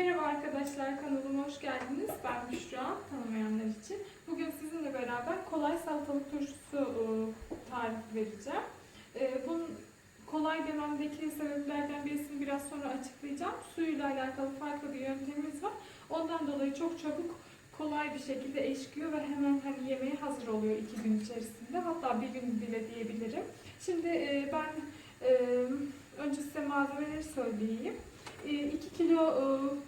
Merhaba arkadaşlar, kanalıma hoş geldiniz. Ben Büşra, tanımayanlar için. Bugün sizinle beraber kolay salatalık turşusu e, tarifi vereceğim. E, Bunun kolay dememdeki sebeplerden birisini biraz sonra açıklayacağım. Suyuyla alakalı farklı bir yöntemimiz var. Ondan dolayı çok çabuk, kolay bir şekilde eşkiyor ve hemen hani yemeğe hazır oluyor iki gün içerisinde. Hatta bir gün bile diyebilirim. Şimdi e, ben önce size malzemeleri söyleyeyim. 2 kilo e,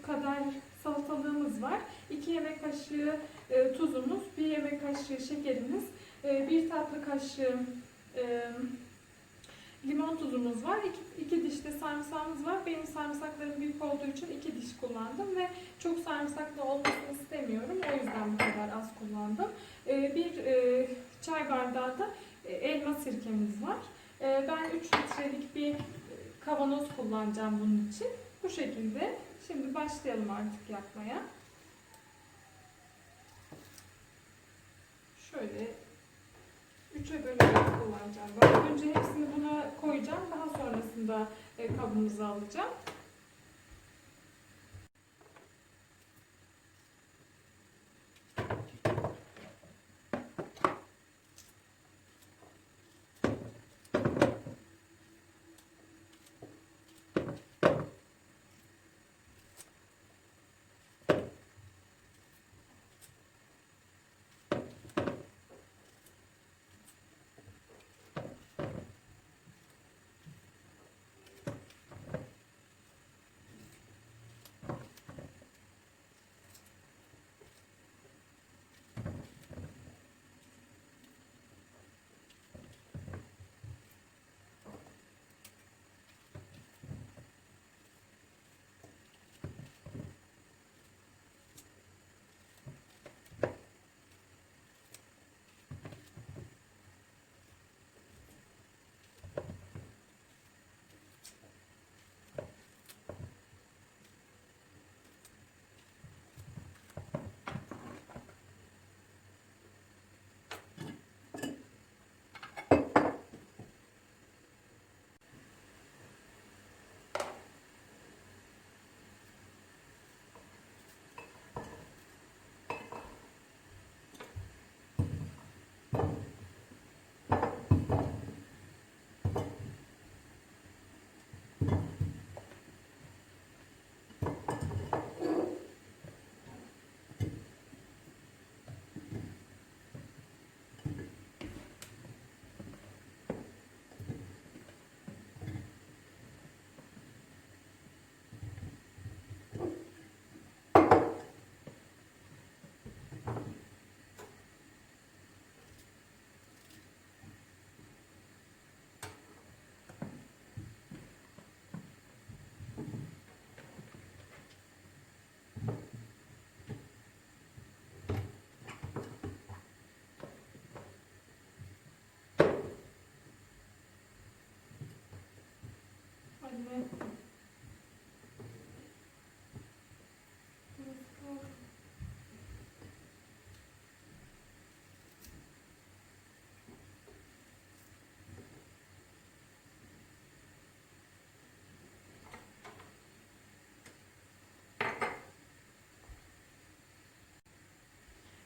kadar salatalığımız var. 2 yemek kaşığı e, tuzumuz, 1 yemek kaşığı şekerimiz, 1 tatlı kaşığı e, limon tuzumuz var. 2 diş de sarımsağımız var. Benim sarımsaklarım büyük olduğu için 2 diş kullandım ve çok sarımsaklı olmasını istemiyorum. O yüzden bu kadar az kullandım. Bir çay bardağı da elma sirkemiz var. Ben 3 litrelik bir kavanoz kullanacağım bunun için. Bu şekilde. Şimdi başlayalım artık yapmaya. Şöyle üçe bölerek kullanacağım. Ben önce hepsini buna koyacağım. Daha sonrasında e, kabımıza alacağım.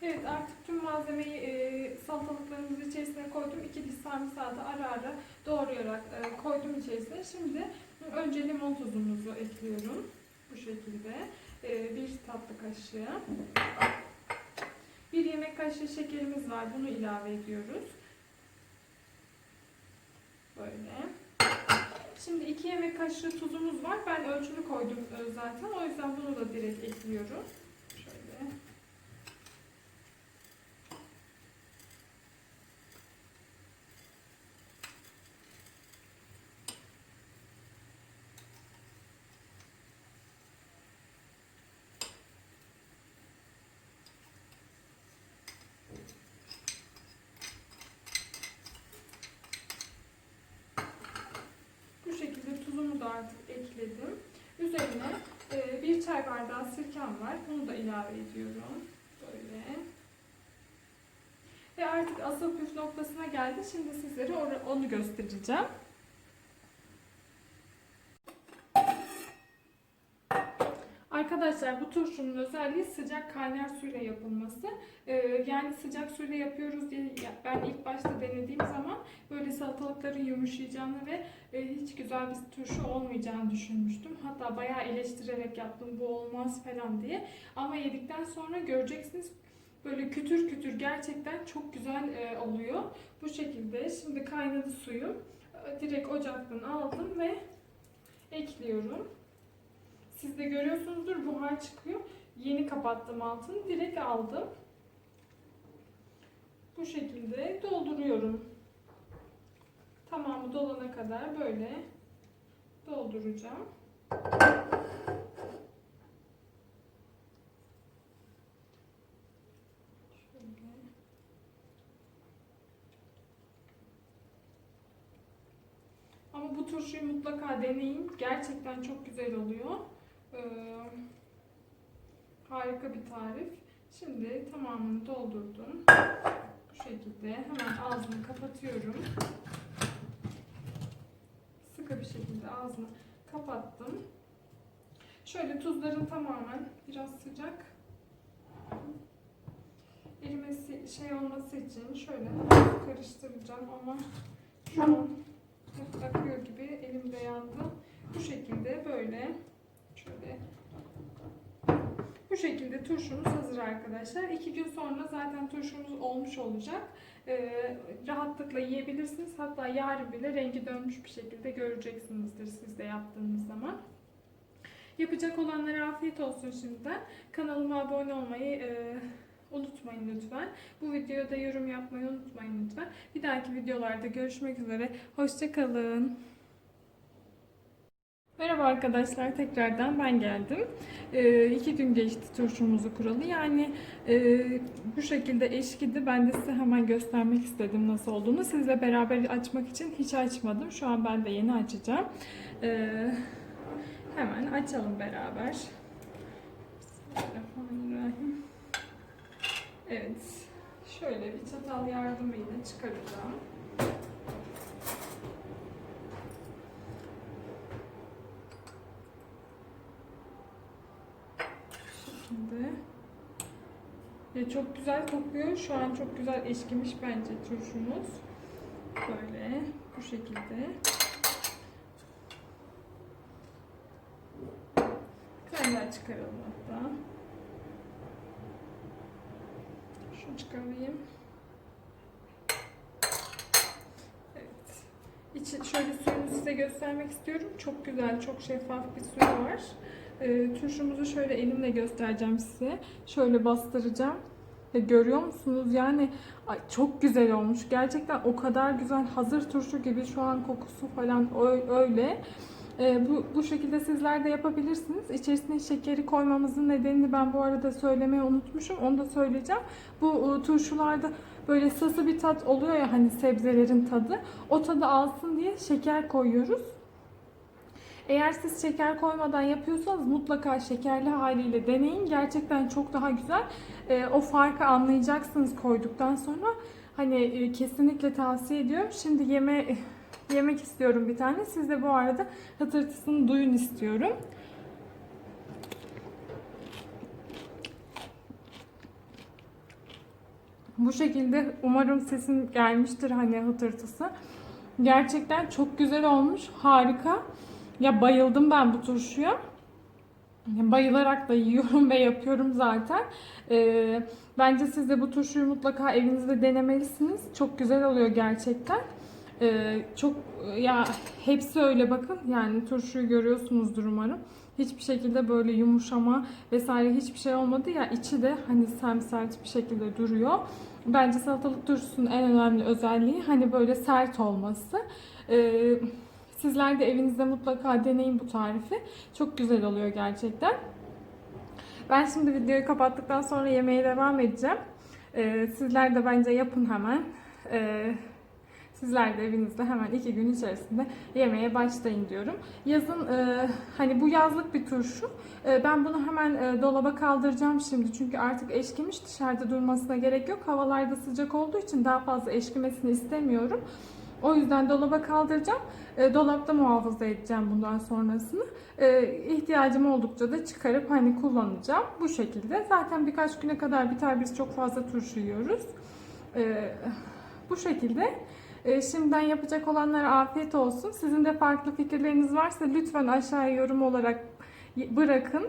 Evet artık tüm malzemeyi e, salatalıklarımızın içerisine koydum. İki diş sarımsağı da ara ara doğrayarak e, koydum içerisine. Şimdi önce limon tuzumuzu ekliyorum. Bu şekilde. E, bir tatlı kaşığı. Bir yemek kaşığı şekerimiz var. Bunu ilave ediyoruz. Böyle. Şimdi iki yemek kaşığı tuzumuz var. Ben ölçülü koydum e, zaten. O yüzden bunu da direkt ekliyorum. Şöyle. Bu şekilde tuzumu da artık ekledim. Üzerine e, bir çay bardağı sirkem var. Bunu da ilave ediyorum. Böyle. Ve artık asıl püf noktasına geldi. Şimdi sizlere onu göstereceğim. Arkadaşlar bu turşunun özelliği sıcak kaynar suyla yapılması. Ee, yani sıcak suyla yapıyoruz diye ben ilk başta denediğim zaman böyle salatalıkların yumuşayacağını ve e, hiç güzel bir turşu olmayacağını düşünmüştüm. Hatta bayağı eleştirerek yaptım bu olmaz falan diye. Ama yedikten sonra göreceksiniz böyle kütür kütür gerçekten çok güzel e, oluyor. Bu şekilde şimdi kaynadı suyum. E, Direkt ocaktan aldım ve ekliyorum. Siz de görüyorsunuzdur buhar çıkıyor. Yeni kapattım altını. Direkt aldım. Bu şekilde dolduruyorum. Tamamı dolana kadar böyle dolduracağım. Ama bu turşuyu mutlaka deneyin. Gerçekten çok güzel oluyor. Ee, harika bir tarif. Şimdi tamamını doldurdum. Bu şekilde hemen ağzını kapatıyorum. Sıkı bir şekilde ağzını kapattım. Şöyle tuzların tamamen biraz sıcak. Erimesi şey olması için şöyle karıştıracağım ama şu an akıyor gibi elimde yandı. Bu şekilde böyle şöyle bu şekilde turşumuz hazır arkadaşlar. İki gün sonra zaten turşumuz olmuş olacak. Ee, rahatlıkla yiyebilirsiniz. Hatta yarın bile rengi dönmüş bir şekilde göreceksinizdir siz de yaptığınız zaman. Yapacak olanlara afiyet olsun şimdiden. Kanalıma abone olmayı e, unutmayın lütfen. Bu videoda yorum yapmayı unutmayın lütfen. Bir dahaki videolarda görüşmek üzere. Hoşçakalın. Merhaba arkadaşlar tekrardan ben geldim. Ee, iki gün geçti turşumuzu kuralı. Yani e, bu şekilde eşkidi. Ben de size hemen göstermek istedim nasıl olduğunu. Sizle beraber açmak için hiç açmadım. Şu an ben de yeni açacağım. Ee, hemen açalım beraber. Bismillahirrahmanirrahim. Evet. Şöyle bir çatal yardımıyla çıkaracağım. Şimdi ya çok güzel kokuyor. Şu an çok güzel eşkimiş bence turşumuz. Böyle bu şekilde. Kaynağı çıkaralım hatta. Şunu çıkarayım. Evet. İçi, şöyle suyunu size göstermek istiyorum. Çok güzel, çok şeffaf bir suyu var. Ee, turşumuzu şöyle elimle göstereceğim size. Şöyle bastıracağım. Ya görüyor musunuz? Yani ay, çok güzel olmuş. Gerçekten o kadar güzel. Hazır turşu gibi şu an kokusu falan öyle. Ee, bu, bu şekilde sizler de yapabilirsiniz. İçerisine şekeri koymamızın nedenini ben bu arada söylemeyi unutmuşum. Onu da söyleyeceğim. Bu e, turşularda böyle sası bir tat oluyor ya hani sebzelerin tadı. O tadı alsın diye şeker koyuyoruz. Eğer siz şeker koymadan yapıyorsanız mutlaka şekerli haliyle deneyin. Gerçekten çok daha güzel. Ee, o farkı anlayacaksınız koyduktan sonra. Hani e, kesinlikle tavsiye ediyorum. Şimdi yeme yemek istiyorum bir tane. Siz de bu arada hatırtısını duyun istiyorum. Bu şekilde umarım sesim gelmiştir hani hıtırtısı. Gerçekten çok güzel olmuş. Harika. Ya bayıldım ben bu turşuya. Ya Bayılarak da yiyorum ve yapıyorum zaten. Ee, bence siz de bu turşuyu mutlaka evinizde denemelisiniz. Çok güzel oluyor gerçekten. Ee, çok ya hepsi öyle bakın. Yani turşuyu görüyorsunuzdur umarım. Hiçbir şekilde böyle yumuşama vesaire hiçbir şey olmadı ya içi de hani semsert bir şekilde duruyor. Bence salatalık turşusunun en önemli özelliği hani böyle sert olması. Ee, sizler de evinizde mutlaka deneyin bu tarifi. Çok güzel oluyor gerçekten. Ben şimdi videoyu kapattıktan sonra yemeğe devam edeceğim. Ee, sizler de bence yapın hemen. Ee, Sizler de evinizde hemen iki gün içerisinde yemeye başlayın diyorum. Yazın e, hani bu yazlık bir turşu. E, ben bunu hemen e, dolaba kaldıracağım şimdi. Çünkü artık eşkimiş dışarıda durmasına gerek yok. Havalarda sıcak olduğu için daha fazla eşkimesini istemiyorum. O yüzden dolaba kaldıracağım. E, dolapta muhafaza edeceğim bundan sonrasını. E, ihtiyacım oldukça da çıkarıp hani kullanacağım. Bu şekilde. Zaten birkaç güne kadar biter. Biz çok fazla turşu yiyoruz. E, bu şekilde. E, şimdiden yapacak olanlara afiyet olsun. Sizin de farklı fikirleriniz varsa lütfen aşağıya yorum olarak bırakın.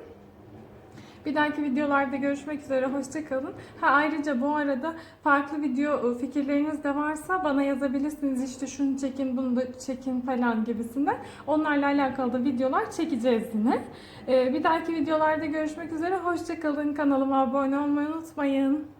Bir dahaki videolarda görüşmek üzere. Hoşçakalın. Ha ayrıca bu arada farklı video e, fikirleriniz de varsa bana yazabilirsiniz. İşte şunu çekin, bunu da çekin falan gibisinden. Onlarla alakalı da videolar çekeceğiz yine. Ee, bir dahaki videolarda görüşmek üzere. Hoşçakalın. Kanalıma abone olmayı unutmayın.